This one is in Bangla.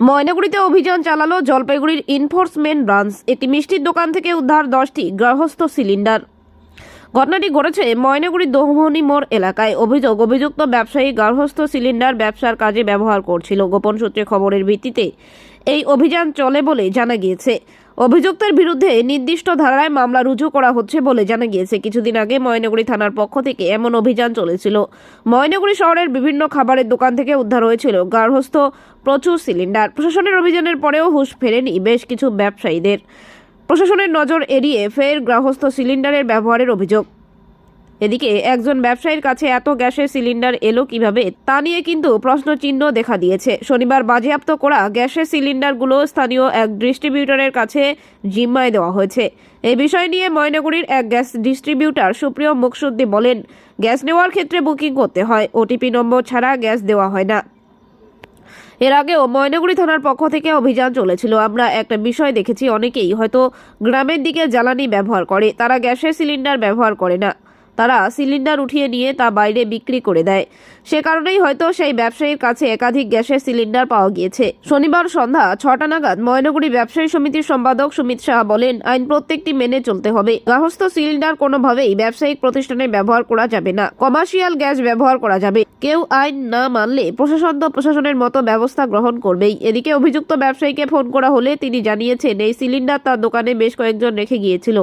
ময়নাগুড়িতে অভিযান চালালো জলপাইগুড়ির ইনফোর্সমেন্ট ব্রাঞ্চ। একটি মিষ্টির দোকান থেকে উদ্ধার দশটি গৃহস্থ সিলিন্ডার। ঘটনাটি ঘটেছে ময়নাগুড়ির দোহমনি মোড় এলাকায়। অভিযোগ, অভিযুক্ত ব্যবসায়ী গার্হস্থ সিলিন্ডার ব্যবসার কাজে ব্যবহার করছিল। গোপন সূত্রে খবরের ভিত্তিতে এই অভিযান চলে বলে জানা গিয়েছে। অভিযুক্তের বিরুদ্ধে নির্দিষ্ট ধারায় মামলা রুজু করা হচ্ছে বলে জানা গিয়েছে। কিছুদিন আগে ময়নাগুড়ি থানার পক্ষ থেকে এমন অভিযান চলেছিল। ময়নাগুড়ি শহরের বিভিন্ন খাবারের দোকান থেকে উদ্ধার হয়েছিল গার্হস্থ্য প্রচুর সিলিন্ডার। প্রশাসনের অভিযানের পরেও হুশ ফেরেনি বেশ কিছু ব্যবসায়ীদের। প্রশাসনের নজর এড়িয়ে ফের গৃহস্থ সিলিন্ডারের ব্যবহারের অভিযোগ। এদিকে একজন ব্যবসায়ীর কাছে এত গ্যাসের সিলিন্ডার এলো কীভাবে, তা নিয়ে কিন্তু প্রশ্নচিহ্ন দেখা দিয়েছে। শনিবার বাজেয়াপ্ত করা গ্যাসের সিলিন্ডারগুলো স্থানীয় এক ডিস্ট্রিবিউটরের কাছে জিম্মায় দেওয়া হয়েছে। এই বিষয় নিয়ে ময়নাগুড়ির এক গ্যাস ডিস্ট্রিবিউটর সুপ্রিয় মুখসুদ্দি বলেন, গ্যাস নেওয়ার ক্ষেত্রে বুকিং করতে হয় ওটিপি নম্বর ছাড়া গ্যাস দেওয়া হয় না। এর আগেও ময়নাগুড়ি থানার পক্ষ থেকে অভিযান চলেছিল। আমরা একটা বিষয় দেখেছি, অনেকেই হয়তো গ্রামের দিকে জ্বালানি ব্যবহার করে, তারা গ্যাসের সিলিন্ডার ব্যবহার করে না। তারা সিলিন্ডার উঠিয়ে নিয়ে তা বাইরে বিক্রি করে দেয়। সে কারণেই হয়তো সেই ব্যবসায়ীর কাছে একাধিক গ্যাসের সিলিন্ডার পাওয়া গিয়েছে। শনিবার সন্ধ্যা ছটা নাগাদ ময়নাগুড়ি ব্যবসায়ী সমিতির সম্পাদক সুমিত শাহ বলেন, আইন প্রত্যেকটি মেনে চলতে হবে। গৃহস্থ সিলিন্ডার কোনোভাবেই ব্যবসায়িক প্রতিষ্ঠানে ব্যবহার করা যাবে না। কমার্শিয়াল গ্যাস ব্যবহার করা যাবে। কেউ আইন না মানলে প্রশাসন তো প্রশাসনের মতো ব্যবস্থা গ্রহণ করবেই। এদিকে অভিযুক্ত ব্যবসায়ীকে ফোন করা হলে তিনি জানিয়েছেন, এই সিলিন্ডার তার দোকানে বেশ কয়েকজন রেখে গিয়েছিল।